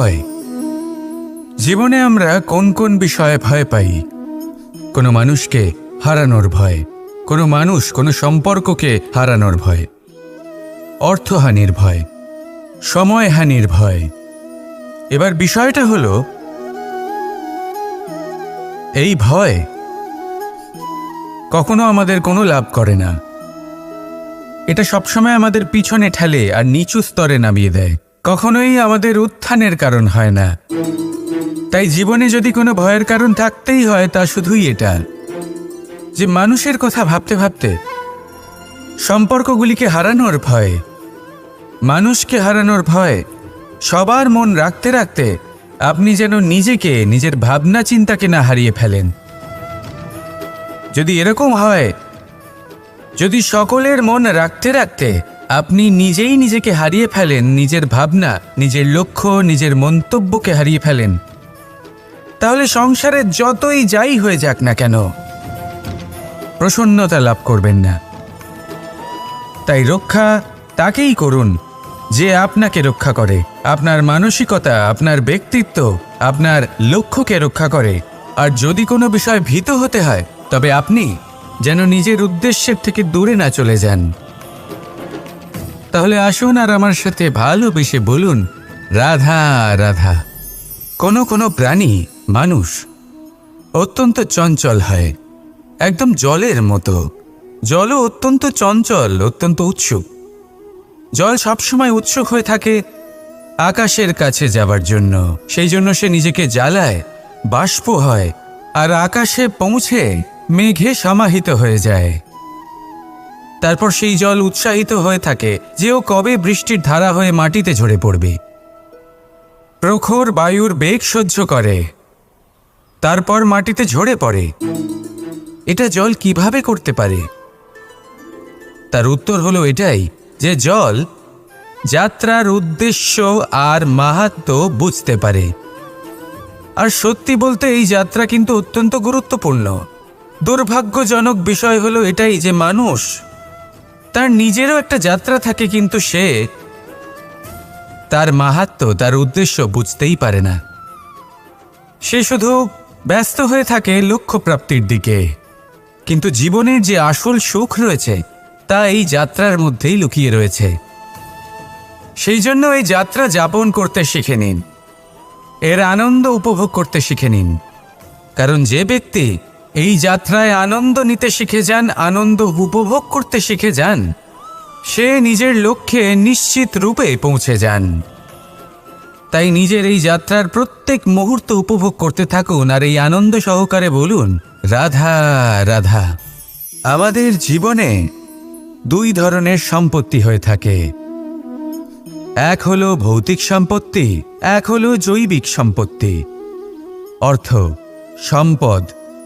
ভয় জীবনে আমরা কোন কোন বিষয়ে ভয় পাই? কোনো মানুষকে হারানোর ভয়, কোনো মানুষ কোনো সম্পর্ককে হারানোর ভয়, অর্থহানির ভয়, সময়হানির ভয়। এবার বিষয়টা হলো, এই ভয় কখনো আমাদের কোনো লাভ করে না। এটা সবসময় আমাদের পিছনে ঠেলে আর নিচু স্তরে নামিয়ে দেয়। কখনোই আমাদের উত্থানের কারণ হয় না। তাই জীবনে যদি কোনো ভয়ের কারণ থাকতেই হয়, তা শুধুই এটা যে মানুষের কথা ভাবতে ভাবতে সম্পর্কগুলিকে হারানোর ভয়, মানুষকে হারানোর ভয়, সবার মন রাখতে রাখতে আপনি যেন নিজেকে, নিজের ভাবনা চিন্তাকে না হারিয়ে ফেলেন। যদি এরকম হয়, যদি সকলের মন রাখতে রাখতে আপনি নিজেই নিজেকে হারিয়ে ফেলেন, নিজের ভাবনা, নিজের লক্ষ্য, নিজের মন্তব্যকে হারিয়ে ফেলেন। তাহলে সংসারে যতই যাই হয়ে যাক না কেন, প্রসন্নতা লাভ করবেন না। তাই রক্ষা তাকেই করুন, যে আপনাকে রক্ষা করে। আপনার মানসিকতা, আপনার ব্যক্তিত্ব, আপনার লক্ষ্যকে রক্ষা করে। আর যদি কোনো বিষয় ভীত হতে হয়, তবে আপনি যেন নিজের উদ্দেশ্যের থেকে দূরে না চলে যান। তাহলে আসুন আর আমার সাথে ভালোবেসে বলুন, রাধা রাধা। কোনো কোনো প্রাণী, মানুষ, অত্যন্ত চঞ্চল হয়, একদম জলের মতো। জলও অত্যন্ত চঞ্চল, অত্যন্ত উৎসুক। জল সবসময় উৎসুক হয়ে থাকে আকাশের কাছে যাবার জন্য। সেই জন্য সে নিজেকে জ্বালায়, বাষ্প হয়, আর আকাশে পৌঁছে মেঘে সমাহিত হয়ে যায়। তারপর সেই জল উৎসাহিত হয়ে থাকে যে ও কবে বৃষ্টির ধারা হয়ে মাটিতে ঝরে পড়বে। প্রখর বায়ুর বেগ সহ্য করে। তারপর মাটিতে ঝরে পড়ে। এটা জল কীভাবে করতে পারে? তার উত্তর হলো এটাই যে জল যাত্রার উদ্দেশ্য আর মাহাত্ম বুঝতে পারে। আর সত্যি বলতে এই যাত্রা কিন্তু অত্যন্ত গুরুত্বপূর্ণ। দুর্ভাগ্যজনক বিষয় হলো এটাই যে মানুষ তার নিজেরও একটা যাত্রা থাকে, কিন্তু সে তার মাহাত্ম, তার উদ্দেশ্য বুঝতেই পারে না। সে শুধু ব্যস্ত হয়ে থাকে লক্ষ্য প্রাপ্তির দিকে। কিন্তু জীবনের যে আসল সুখ রয়েছে, তা এই যাত্রার মধ্যেই লুকিয়ে রয়েছে। সেই জন্য এই যাত্রা যাপন করতে শিখে নিন। এর আনন্দ উপভোগ করতে শিখে নিন। কারণ যে ব্যক্তি এই যাত্রায় আনন্দ নিতে শিখে যান, আনন্দ উপভোগ করতে শিখে যান। সে নিজের লক্ষ্যে নিশ্চিত রূপে পৌঁছে যান। তাই নিজের এই যাত্রার প্রত্যেক মুহূর্ত উপভোগ করতে থাকুন আর এই আনন্দ সহকারে বলুন, রাধা রাধা। আমাদের জীবনে দুই ধরনের সম্পত্তি হয়ে থাকে। এক হলো ভৌতিক সম্পত্তি, এক হলো জৈবিক সম্পত্তি। অর্থ, সম্পদ।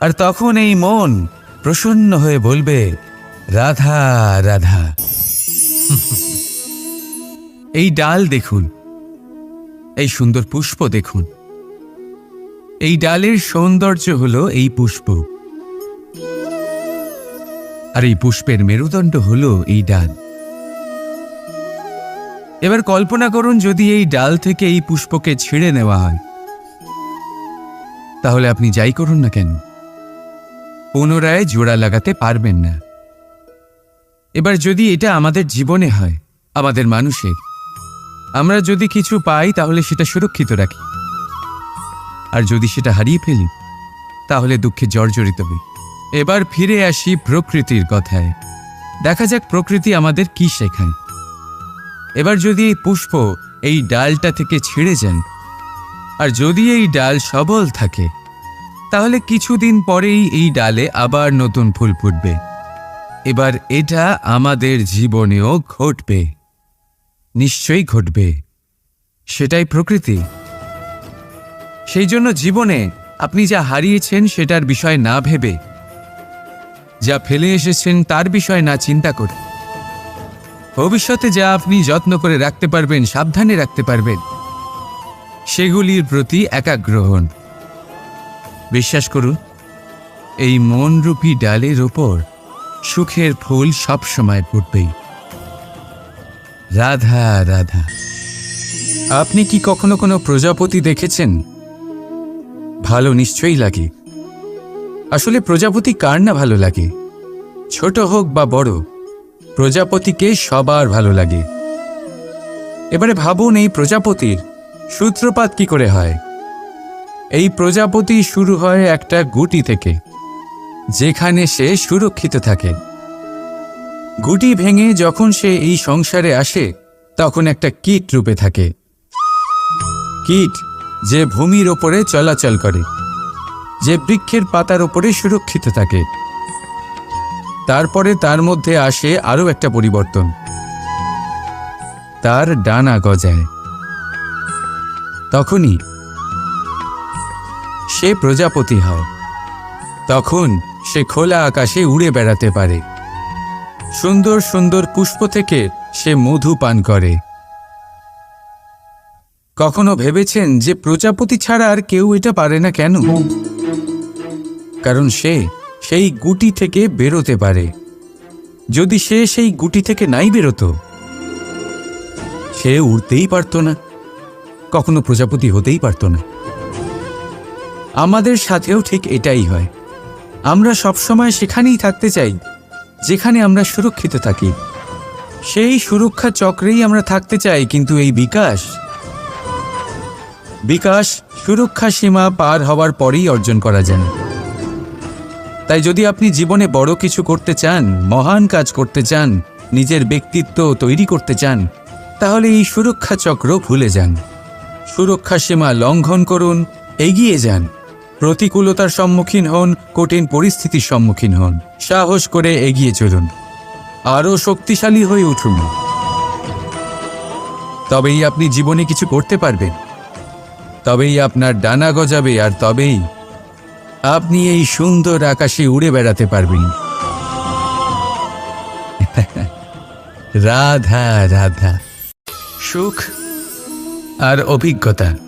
আর তখন এই মন প্রসন্ন হয়ে বলবে, রাধা রাধা। এই ডাল দেখুন, এই সুন্দর পুষ্প দেখুন। এই ডালের সৌন্দর্য হল এই পুষ্প। আর এই পুষ্পের মেরুদণ্ড হল এই ডাল। এবার কল্পনা করুন যদি এই ডাল থেকে এই পুষ্পকে ছিঁড়ে নেওয়া হয়, তাহলে আপনি যাই করুন না কেন? পুনরায় জোড়া লাগাতে পারবেন না। এবার যদি এটা আমাদের জীবনে হয়, আমাদের মানুষের, আমরা যদি কিছু পাই তাহলে সেটা সুরক্ষিত রাখি। আর যদি সেটা হারিয়ে ফেলি, তাহলে দুঃখে জর্জরিত হই। এবার ফিরে আসি প্রকৃতির কথায়। দেখা যাক প্রকৃতি আমাদের কি শেখায়। এবার যদি এই পুষ্প এই ডালটা থেকে ছিঁড়ে যান আর যদি এই ডাল সবল থাকে তাহলে কিছুদিন পরেই এই ডালে আবার নতুন ফুল ফুটবে। এবার এটা আমাদের জীবনেও ঘটবে। নিশ্চয়ই ঘটবে। সেটাই প্রকৃতি। সেই জন্য জীবনে আপনি যা হারিয়েছেন সেটার বিষয় না ভেবে, যা ফেলে এসেছেন তার বিষয় না চিন্তা করে। ভবিষ্যতে যা আপনি যত্ন করে রাখতে পারবেন, সাবধানে রাখতে পারবেন, সেগুলির প্রতি একাগ্র হন বিশ্বাস করুন, এই মনরূপী ডালের ওপর সুখের ফুল সবসময় ফুটবেই। রাধা রাধা। আপনি কি কখনো কোনো প্রজাপতি দেখেছেন? ভালো নিশ্চয়ই লাগে। আসলে প্রজাপতি কার না ভালো লাগে? ছোট হোক বা বড়, প্রজাপতিকে সবার ভালো লাগে। এবারে ভাবুন এই প্রজাপতির সূত্রপাত কি করে হয়। এই প্রজাপতি শুরু হয় একটা গুটি থেকে, যেখানে সে সুরক্ষিত থাকে। গুটি ভেঙে যখন সে এই সংসারে আসে, তখন একটা কীট রূপে থাকে। কীট যে ভূমির ওপরে চলাচল করে, যে বৃক্ষের পাতার ওপরে সুরক্ষিত থাকে। তারপরে তার মধ্যে আসে আরও একটা পরিবর্তন। তার ডানা গজায়। তখনই সে প্রজাপতি হয় তখন সে খোলা আকাশে উড়ে বেড়াতে পারে। সুন্দর সুন্দর পুষ্প থেকে সে মধু পান করে। কখনো ভেবেছেন যে প্রজাপতি ছাড়া আর কেউ এটা পারে না কেন? কারণ সে সেই গুটি থেকে বেরোতে পারে। যদি সে সেই গুটি থেকে নাই বেরোতো, সে উড়তেই পারত না। কখনো প্রজাপতি হতেই পারত না। আমাদের সাথেও ঠিক এটাই হয়। আমরা সবসময় সেখানেই থাকতে চাই, যেখানে আমরা সুরক্ষিত থাকি। সেই সুরক্ষা চক্রেই আমরা থাকতে চাই, কিন্তু এই বিকাশ? বিকাশ সুরক্ষা সীমা পার হওয়ার পরেই অর্জন করা যায়। তাই যদি আপনি জীবনে বড় কিছু করতে চান, মহান কাজ করতে চান, নিজের ব্যক্তিত্ব তৈরি করতে চান, তাহলে এই সুরক্ষা চক্র ভুলে যান। সুরক্ষা সীমা লঙ্ঘন করুন, এগিয়ে যান। প্রতিকূলতার সম্মুখীন হন, কঠিন পরিস্থিতির সম্মুখীন হন। সাহস করে এগিয়ে চলুন। আরও শক্তিশালী হয়ে উঠুন। তবেই আপনি জীবনে কিছু করতে পারবেন। তবেই আপনার ডানা গজাবে আর তবেই আপনি এই সুন্দর আকাশে উড়ে বেড়াতে পারবেন। রাধা রাধা। সুখ আর অভিজ্ঞতা।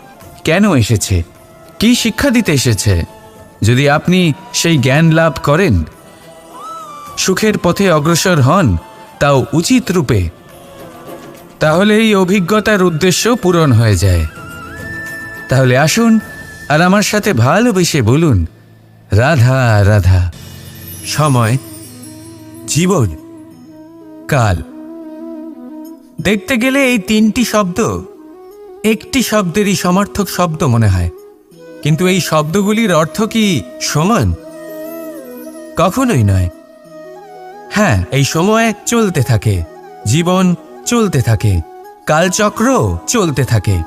কেন এসেছে? কি শিক্ষা দিতে এসেছে? যদি আপনি সেই জ্ঞান লাভ করেন সুখের পথে অগ্রসর হন তাও উচিত রূপে তাহলে এই অভিজ্ঞতার উদ্দেশ্য পূরণ হয়ে যায়। তাহলে আসুন আর আমার সাথে ভালোবেসে বলুন রাধা রাধা। সময় জীবন কাল। দেখতে গেলে এই তিনটি শব্দ একটি শব্দেরই সমার্থক শব্দ মনে হয়। কিন্তু এই শব্দগুলির অর্থ কি সমান? কখনোই নয়। হ্যাঁ এই সময় চলতে থাকে। জীবন চলতে থাকে। কালচক্র চলতে থাকে।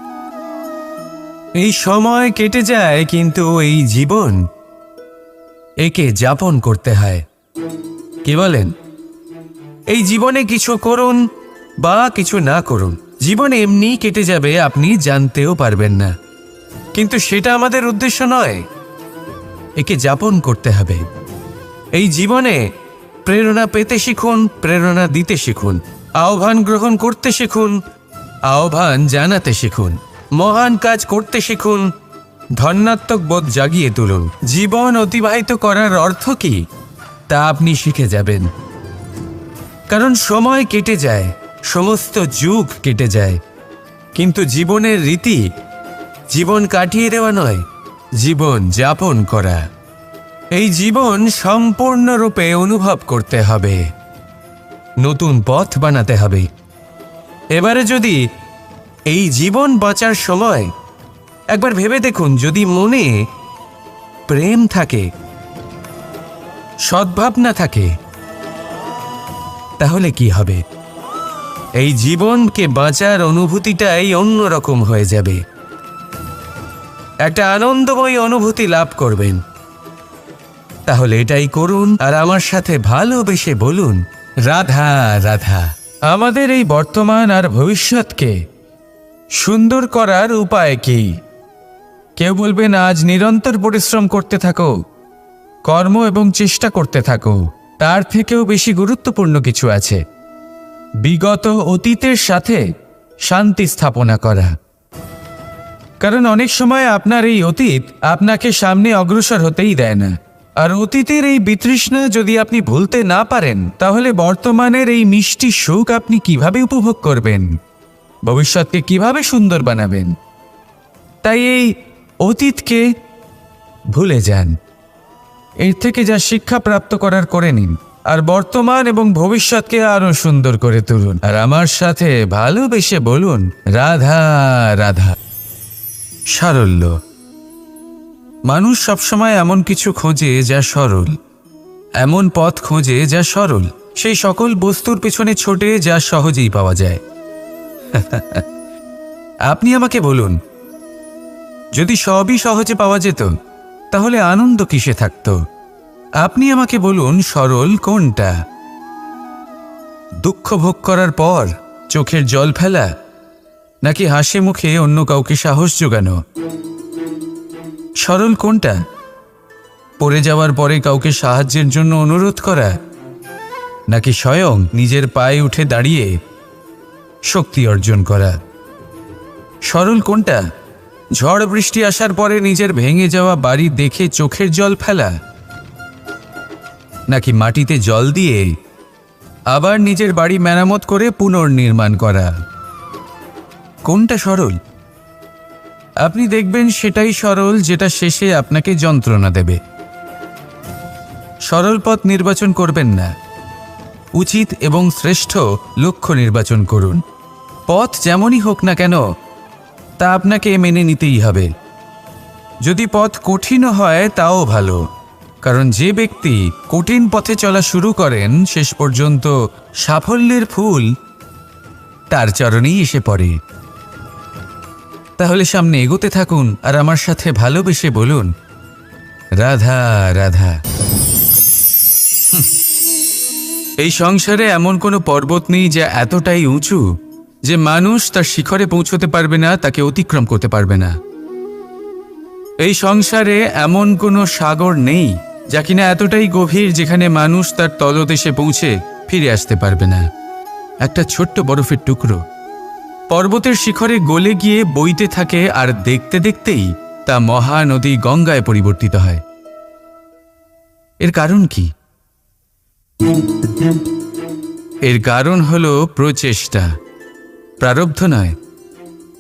এই সময় কেটে যায়, কিন্তু এই জীবন একে যাপন করতে হয়। কি বলেন? এই জীবনে কিছু করুন বা কিছু না করুন। জীবন এমনি কেটে যাবে, আপনি জানতেও পারবেন না। কিন্তু সেটা আমাদের উদ্দেশ্য নয়। একে যাপন করতে হবে। এই জীবনে প্রেরণা পেতে শিখুন, প্রেরণা দিতে শিখুন, আহ্বান গ্রহণ করতে শিখুন, আহ্বান জানাতে শিখুন, মহান কাজ করতে শিখুন ধন্যাত্মক বোধ জাগিয়ে তুলুন। জীবন অতিবাহিত করার অর্থ কি? তা আপনি শিখে যাবেন। কারণ সময় কেটে যায় সমস্ত যুগ কেটে যায়। কিন্তু জীবনের রীতি, জীবন কাটিয়ে দেওয়া নয়, জীবন যাপন করা। এই জীবন সম্পূর্ণরূপে অনুভব করতে হবে। নতুন পথ বানাতে হবে। এবারে যদি এই জীবন বাঁচার সময়, একবার ভেবে দেখুন যদি মনে প্রেম থাকে, সদ্ভাবনা থাকে, তাহলে কি হবে? এই জীবনকে বাঁচার অনুভূতিটাই অন্যরকম হয়ে যাবে। একটা আনন্দময় অনুভূতি লাভ করবেন। তাহলে এটাই করুন আর আমার সাথে ভালোবেসে বলুন, রাধা রাধা। আমাদের এই বর্তমান আর ভবিষ্যৎকে সুন্দর করার উপায় কি? কেউ বলবেন, আজ নিরন্তর পরিশ্রম করতে থাকো, কর্ম এবং চেষ্টা করতে থাকো। তার থেকেও বেশি গুরুত্বপূর্ণ কিছু আছে। বিগত অতীতের সাথে শান্তি স্থাপনা করা। কারণ অনেক সময় আপনার এই অতীত আপনাকে সামনে অগ্রসর হতেই দেয় না। আর অতীতের এই বিতৃষ্ণা যদি আপনি ভুলতে না পারেন, তাহলে বর্তমানের এই মিষ্টি সুখ আপনি কীভাবে উপভোগ করবেন? ভবিষ্যৎকে কীভাবে সুন্দর বানাবেন? তাই এই অতীতকে ভুলে যান। এর থেকে যা শিক্ষা প্রাপ্ত করার করে নিন। আর বর্তমান এবং ভবিষ্যৎকে আরও সুন্দর করে তুলুন। আর আমার সাথে ভালোবেসে বলুন, রাধা রাধা। সারল্য। মানুষ সবসময় এমন কিছু খোঁজে যা সরল। এমন পথ খোঁজে যা সরল। সেই সকল বস্তুর পিছনে ছোটে যা সহজেই পাওয়া যায়। আপনি আমাকে বলুন, যদি সবই সহজে পাওয়া যেত, তাহলে আনন্দ কিসে থাকত? আপনি আমাকে বলুন, সরল কোনটা? দুঃখ ভোগ করার পর চোখের জল ফেলা, নাকি হাসি মুখে অন্য কাউকে সাহস যোগানো সরল কোনটা? পড়ে যাওয়ার পরে কাউকে সাহায্যের জন্য অনুরোধ করা, নাকি স্বয়ং নিজের পায়ে উঠে দাঁড়িয়ে শক্তি অর্জন করা? সরল কোনটা? ঝড় বৃষ্টি আসার পরে নিজের ভেঙে যাওয়া বাড়ি দেখে চোখের জল ফেলা নাকি মাটিতে জল দিয়ে আবার নিজের বাড়ি মেরামত করে পুনর্নির্মাণ করা? কোনটা সরল? আপনি দেখবেন সেটাই সরল যেটা শেষে আপনাকে যন্ত্রণা দেবে। সরল পথ নির্বাচন করবেন না। উচিত এবং শ্রেষ্ঠ লক্ষ্য নির্বাচন করুন। পথ যেমনই হোক না কেন, তা আপনাকে মেনে নিতেই হবে। যদি পথ কঠিনও হয়, তাও ভালো। কারণ যে ব্যক্তি কঠিন পথে চলা শুরু করেন, শেষ পর্যন্ত সাফল্যের ফুল তার চরণেই এসে পড়ে। তাহলে সামনে এগোতে থাকুন আর আমার সাথে ভালোবেসে বলুন, রাধা রাধা। এই সংসারে এমন কোনো পর্বত নেই যা এতটাই উঁচু যে মানুষ তার শিখরে পৌঁছতে পারবে না, তাকে অতিক্রম করতে পারবে না। এই সংসারে এমন কোনো সাগর নেই যা কিনা এতটাই গভীর যেখানে মানুষ তার তলদেশে পৌঁছে ফিরে আসতে পারবে না। একটা ছোট্ট বরফের টুকরো। পর্বতের শিখরে গলে গিয়ে বইতে থাকে আর দেখতে দেখতেই তা মহানদী গঙ্গায় পরিবর্তিত হয়। এর কারণ কি? এর কারণ হল প্রচেষ্টা। প্রারব্ধ নয়।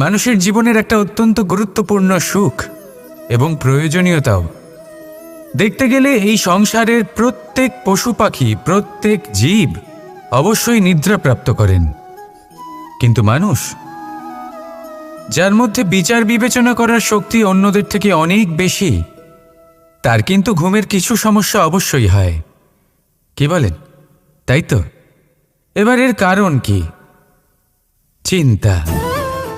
মানুষের জীবনের একটা অত্যন্ত গুরুত্বপূর্ণ সুখ এবং প্রয়োজনীয়তাও। দেখতে গেলে এই সংসারের প্রত্যেক পশু পাখি, প্রত্যেক জীব অবশ্যই নিদ্রাপ্রাপ্ত করেন। কিন্তু মানুষ, যার মধ্যে বিচার বিবেচনা করার শক্তি অন্যদের থেকে অনেক বেশি, তার কিন্তু ঘুমের কিছু সমস্যা অবশ্যই হয়। কি বলেন? তাই তো? এবার এর কারণ কি? চিন্তা।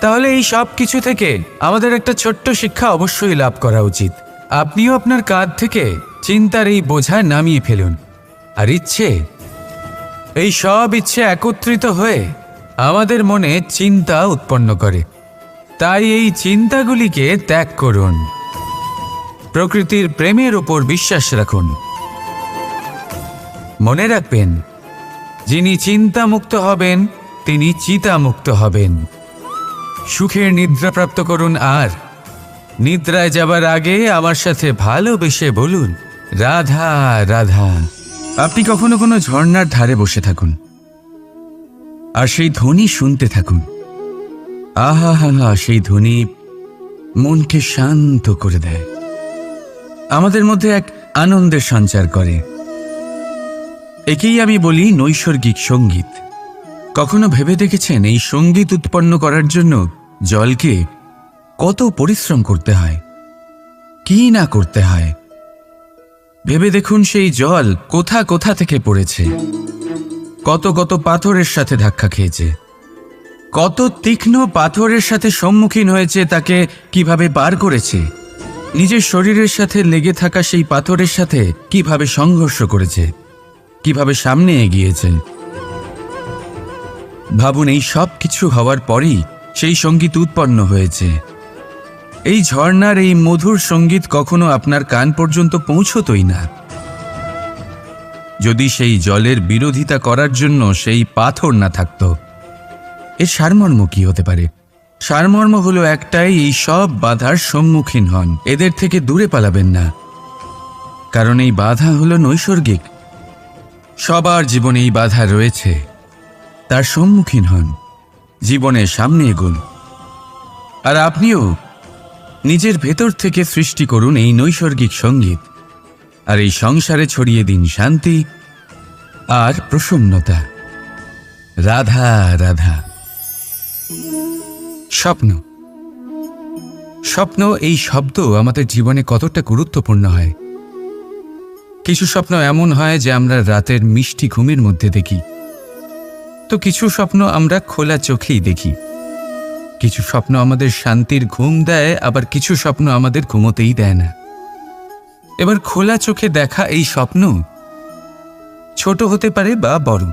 তাহলে এই সব কিছু থেকে আমাদের একটা ছোট্ট শিক্ষা অবশ্যই লাভ করা উচিত। আপনিও আপনার কাঁধ থেকে চিন্তার এই বোঝা নামিয়ে ফেলুন। আর ইচ্ছে? এই সব ইচ্ছে একত্রিত হয়ে আমাদের মনে চিন্তা উৎপন্ন করে। তাই এই চিন্তাগুলিকে ত্যাগ করুন। প্রকৃতির প্রেমের ওপর বিশ্বাস রাখুন। মনে রাখবেন, যিনি চিন্তামুক্ত হবেন, তিনি চিতামুক্ত হবেন। সুখের নিদ্রা প্রাপ্ত করুন আর। নিদ্রায় যাবার আগে আমার সাথে ভালোবেসে বলুন, রাধা রাধা। আপনি কখনো কোনো ঝর্ণার ধারে বসে থাকুন আর সেই ধ্বনি শুনতে থাকুন। আহা হা হা সেই ধ্বনি মনকে শান্ত করে দেয়। আমাদের মধ্যে এক আনন্দের সঞ্চার করে। একেই আমি বলি নৈসর্গিক সংগীত। কখনো ভেবে দেখেছেন এই সংগীত উৎপন্ন করার জন্য জলকে কত পরিশ্রম করতে হয়, কি না করতে হয়? ভেবে দেখুন সেই জল কোথা কোথা থেকে পড়েছে। কত কত পাথরের সাথে ধাক্কা খেয়েছে। কত তীক্ষ্ণ পাথরের সাথে সম্মুখীন হয়েছে তাকে কীভাবে পার করেছে? নিজের শরীরের সাথে লেগে থাকা সেই পাথরের সাথে কীভাবে সংঘর্ষ করেছে? কীভাবে সামনে এগিয়েছে? ভাবুন এই সব কিছু হওয়ার পরেই সেই সংগীত উৎপন্ন হয়েছে। এই ঝর্ণার এই মধুর সংগীত কখনো আপনার কান পর্যন্ত পৌঁছতই না। যদি সেই জলের বিরোধিতা করার জন্য সেই পাথর না থাকত, এর সারমর্ম কি হতে পারে? সারমর্ম হলো একটাই, এই সব বাধার সম্মুখীন হন, এদের থেকে দূরে পালাবেন না। কারণ এই বাধা হলো নৈসর্গিক। সবার জীবনে এই বাধা রয়েছে, তার সম্মুখীন হন। জীবনের সামনে এগুন। আর আপনিও নিজের ভেতর থেকে সৃষ্টি করুন এই নৈসর্গিক সংগীত, আর এই সংসারে ছড়িয়ে দিন শান্তি আর প্রসন্নতা। রাধা রাধা। স্বপ্ন। স্বপ্ন, এই শব্দ আমাদের জীবনে কতটা গুরুত্বপূর্ণ হয়। কিছু স্বপ্ন এমন হয় যে আমরা রাতের মিষ্টি ঘুমের মধ্যে দেখি। তো কিছু স্বপ্ন আমরা খোলা চোখেই দেখি। কিছু স্বপ্ন আমাদের শান্তির ঘুম দেয়, আবার কিছু স্বপ্ন আমাদের ঘুমোতেই দেয় না। এবার খোলা চোখে দেখা এই স্বপ্ন ছোট হতে পারে বা বড়,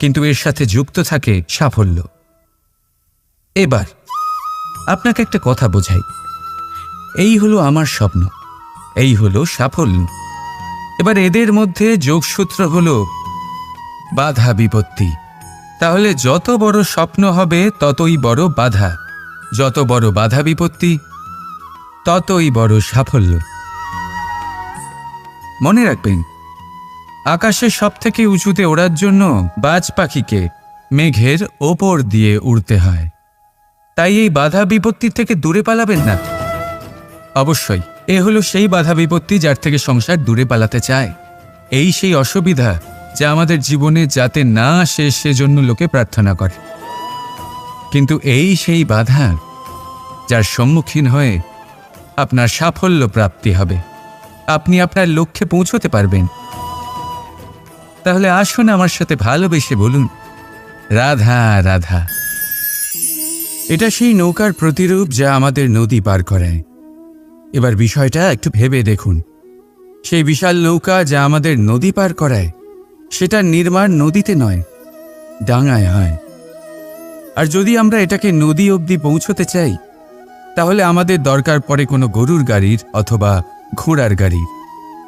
কিন্তু এর সাথে যুক্ত থাকে সাফল্য। এবার আপনাকে একটা কথা বোঝাই। এই হলো আমার স্বপ্ন, এই হলো সাফল্য। এবার এদের মধ্যে যোগসূত্র হলো বাধা বিপত্তি। তাহলে যত বড় স্বপ্ন হবে, ততই বড় বাধা। যত বড় বাধা বিপত্তি, ততই বড় সাফল্য। মনে রাখবেন, আকাশে সব থেকে উঁচুতে ওড়ার জন্য বাজ পাখিকে মেঘের ওপর দিয়ে উড়তে হয়। তাই এই বাধা বিপত্তি থেকে দূরে পালাবেন না। অবশ্যই, এ হলো সেই বাধা বিপত্তি যার থেকে সংসার দূরে পালাতে চায়। এই সেই অসুবিধা যা আমাদের জীবনে যাতে না আসে, সেজন্য লোকে প্রার্থনা করে। কিন্তু এই সেই বাধা যার সম্মুখীন হয়ে আপনার সাফল্য প্রাপ্তি হবে। আপনি আপনার লক্ষ্যে পৌঁছতে পারবেন। তাহলে আসুন আমার সাথে ভালোবেসে বলুন, রাধা রাধা। এটা সেই নৌকার প্রতিরূপ যা আমাদের নদী পার করায় এবার বিষয়টা একটু ভেবে দেখুন। সেই বিশাল নৌকা যা আমাদের নদী পার করায় সেটা নির্মাণ নদীতে নয়, ডাঙায় হয়। আর যদি আমরা এটাকে নদী অবধি পৌঁছতে চাই, তাহলে আমাদের দরকার পড়ে কোনো গরুর গাড়ির অথবা ঘোড়ার গাড়ির।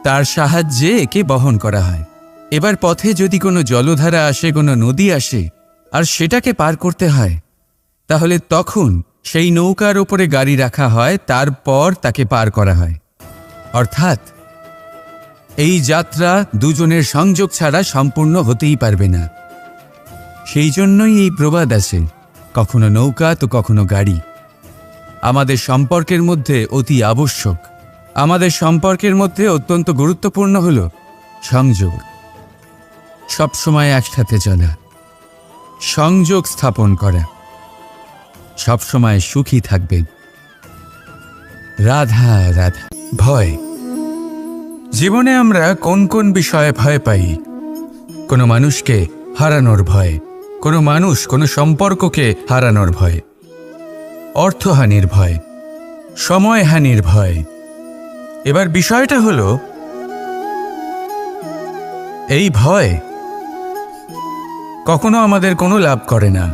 তার সাহায্যে একে বহন করা হয়। এবার পথে যদি কোনো জলধারা আসে, কোনো নদী আসে, আর সেটাকে পার করতে হয়, তাহলে তখন সেই নৌকার ওপরে গাড়ি রাখা হয়, তারপর তাকে পার করা হয়। অর্থাৎ এই যাত্রা দুজনের সংযোগ ছাড়া সম্পূর্ণ হতেই পারবে না। সেই জন্যই এই প্রবাদ আছে, কখনো নৌকা তো কখনো গাড়ি। আমাদের সম্পর্কের মধ্যে অতি আবশ্যক। আমাদের সম্পর্কের মধ্যে অত্যন্ত গুরুত্বপূর্ণ হল সংযোগ। সবসময় একসাথে চলা। সংযোগ স্থাপন করা। সবসময় সুখী থাকবেন রাধা রাধা। ভয়। জীবনে আমরা কোন কোন বিষয়ে ভয় পাই? কোনো মানুষকে হারানোর ভয়, কোনো মানুষ কোনো সম্পর্ককে হারানোর ভয়, অর্থহানির ভয়, সময়হানির ভয়। এবার বিষয়টা হলো, এই ভয় কখনো আমাদের কোনো লাভ করে না।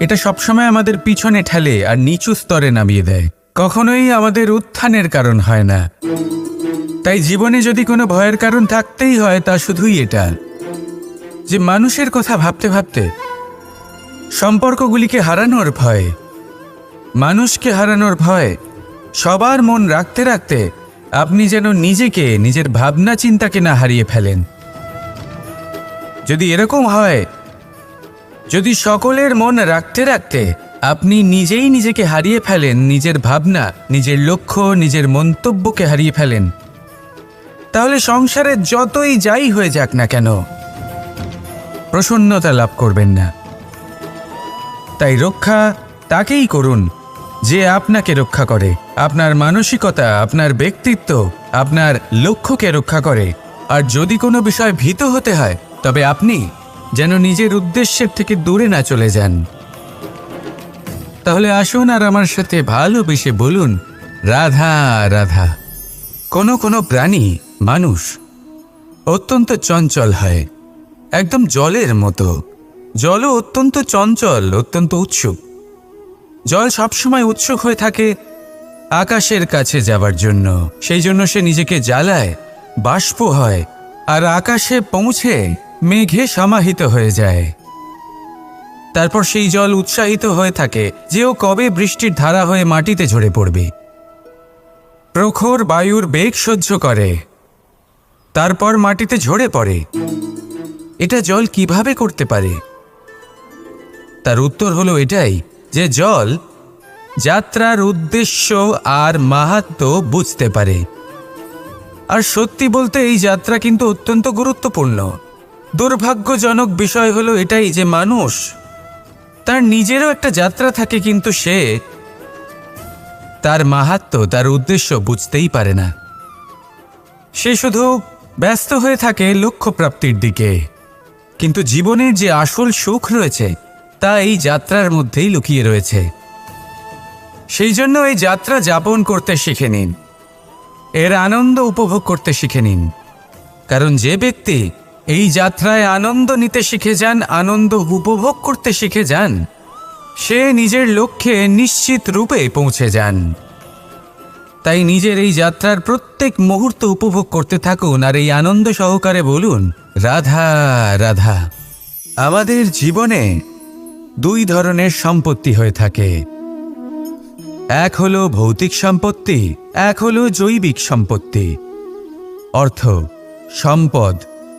এটা সবসময় আমাদের পিছনে ঠেলে আর নিচু স্তরে নামিয়ে দেয়। কখনোই আমাদের উত্থানের কারণ হয় না। তাই জীবনে যদি কোনো ভয়ের কারণ থাকতেই হয়, তা শুধুই এটা যে মানুষের কথা ভাবতে ভাবতে সম্পর্কগুলিকে হারানোর ভয়, মানুষকে হারানোর ভয়, সবার মন রাখতে রাখতে আপনি যেন নিজেকে, নিজের ভাবনা চিন্তাকে না হারিয়ে ফেলেন। যদি এরকম হয়, যদি সকলের মন রাখতে রাখতে আপনি নিজেই নিজেকে হারিয়ে ফেলেন, নিজের ভাবনা, নিজের লক্ষ্য, নিজের মন্তব্যকে হারিয়ে ফেলেন। তাহলে সংসারে যতই যাই হয়ে যাক না কেন, প্রসন্নতা লাভ করবেন না। তাই রক্ষা তাকেই করুন, যে আপনাকে রক্ষা করে। আপনার মানসিকতা, আপনার ব্যক্তিত্ব, আপনার লক্ষ্যকে রক্ষা করে। আর যদি কোনো বিষয় ভীত হতে হয়, তবে আপনি যেন নিজের উদ্দেশ্যের থেকে দূরে না চলে যান। তাহলে আসুন আর আমার সাথে ভালোবেসে বলুন, রাধা রাধা। কোনো কোনো প্রাণী, মানুষ, অত্যন্ত চঞ্চল হয়, একদম জলের মতো। জলও অত্যন্ত চঞ্চল, অত্যন্ত উৎসুক। জল সবসময় উৎসুক হয়ে থাকে আকাশের কাছে যাবার জন্য। সেই জন্য সে নিজেকে জ্বালায়, বাষ্প হয়, আর আকাশে পৌঁছে মেঘে সমাহিত হয়ে যায়। তারপর সেই জল উৎসাহিত হয়ে থাকে যে ও কবে বৃষ্টির ধারা হয়ে মাটিতে ঝরে পড়বে। প্রখর বায়ুর বেগ সহ্য করে। তারপর মাটিতে ঝরে পড়ে। এটা জল কীভাবে করতে পারে? তার উত্তর হলো এটাই যে জল যাত্রার উদ্দেশ্য আর মাহাত্ম বুঝতে পারে। আর সত্যি বলতে এই যাত্রা কিন্তু অত্যন্ত গুরুত্বপূর্ণ। দুর্ভাগ্যজনক বিষয় হলো এটাই যে মানুষ তার নিজেরও একটা যাত্রা থাকে, কিন্তু সে তার মাহাত্ম, তার উদ্দেশ্য বুঝতেই পারে না। সে শুধু ব্যস্ত হয়ে থাকে লক্ষ্য প্রাপ্তির দিকে। কিন্তু জীবনের যে আসল সুখ রয়েছে, তা এই যাত্রার মধ্যেই লুকিয়ে রয়েছে। সেই জন্য এই যাত্রা যাপন করতে শিখে নিন। এর আনন্দ উপভোগ করতে শিখে নিন। কারণ যে ব্যক্তি এই যাত্রায় আনন্দ নিতে শিখে যান, আনন্দ উপভোগ করতে শিখে যান। সে নিজের লক্ষ্যে নিশ্চিত রূপে পৌঁছে যান। তাই নিজের এই যাত্রার প্রত্যেক মুহূর্ত উপভোগ করতে থাকুন আর এই আনন্দ সহকারে বলুন, রাধা রাধা, আমাদের জীবনে দুই ধরনের সম্পত্তি হয়ে থাকে। এক হলো ভৌতিক সম্পত্তি, এক হলো জৈবিক সম্পত্তি। অর্থ, সম্পদ।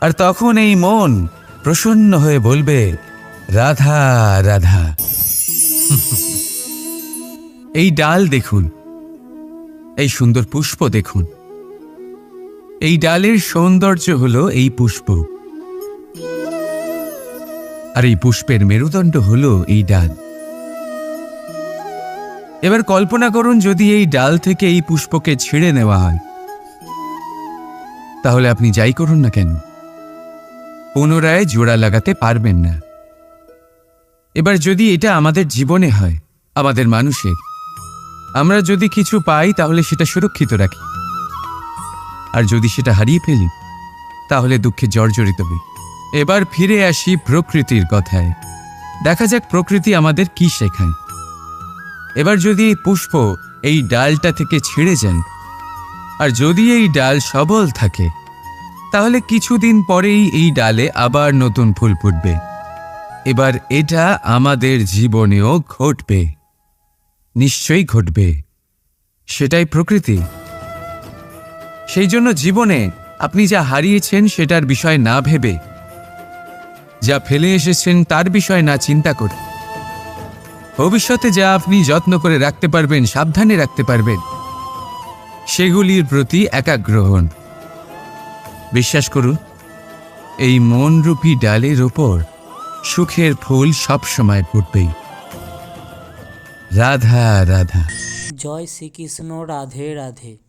আর তখন এই মন প্রসন্ন হয়ে বলবে, রাধা রাধা। এই ডাল দেখুন, এই সুন্দর পুষ্প দেখুন। এই ডালের সৌন্দর্য হল এই পুষ্প। আর এই পুষ্পের মেরুদণ্ড হল এই ডাল। এবার কল্পনা করুন, যদি এই ডাল থেকে এই পুষ্পকে ছিঁড়ে নেওয়া হয়, তাহলে আপনি যাই করুন না কেন? পুনরায় জোড়া লাগাতে পারবেন না। এবার যদি এটা আমাদের জীবনে হয়, আমাদের মানুষের, আমরা যদি কিছু পাই তাহলে সেটা সুরক্ষিত রাখি। আর যদি সেটা হারিয়ে ফেলি, তাহলে দুঃখে জর্জরিত হই। এবার ফিরে আসি প্রকৃতির কথায়। দেখা যাক প্রকৃতি আমাদের কি শেখায়। এবার যদি এই পুষ্প এই ডালটা থেকে ছিঁড়ে যান আর যদি এই ডাল সবল থাকে তাহলে কিছুদিন পরেই এই ডালে আবার নতুন ফুল ফুটবে। এবার এটা আমাদের জীবনেও ঘটবে। নিশ্চয়ই ঘটবে। সেটাই প্রকৃতি। সেই জন্য জীবনে আপনি যা হারিয়েছেন সেটার বিষয় না ভেবে, যা ফেলে এসেছেন তার বিষয় না চিন্তা করে। ভবিষ্যতে যা আপনি যত্ন করে রাখতে পারবেন, সাবধানে রাখতে পারবেন, সেগুলির প্রতি একাগ্র হন বিশ্বাস করুন, এই মনরূপী ডালের ওপর সুখের ফুল সবসময় ফুটবেই। রাধা রাধা। জয় শ্রীকৃষ্ণ, রাধে রাধে।